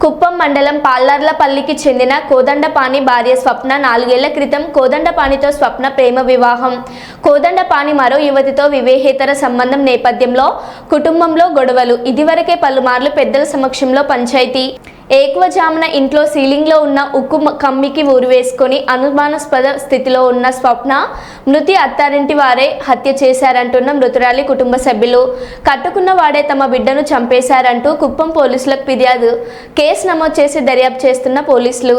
కుప్పం మండలం పాల్లార్లపల్లికి చెందిన కోదండపాణి భార్య స్వప్న నాలుగేళ్ళ క్రితం కోదండపాణితో స్వప్న ప్రేమ వివాహం. కోదండపాణి మరో యువతితో వివేహేతర సంబంధం నేపథ్యంలో కుటుంబంలో గొడవలు. ఇదివరకే పలుమార్లు పెద్దల సమక్షంలో పంచాయతీ. ఏకవజామున ఇంట్లో సీలింగ్లో ఉన్న ఉక్కు కమ్మికి ఊరివేసుకొని అనుమానాస్పద స్థితిలో ఉన్న స్వప్న మృతి అత్తారింటి వారే హత్య చేశారంటున్న మృతురాలి కుటుంబ సభ్యులు. కట్టుకున్న వాడే తమ బిడ్డను చంపేశారంటూ కుప్పం పోలీసులకు ఫిర్యాదు. కేసు నమోదు చేసి దర్యాప్తు చేస్తున్న పోలీసులు.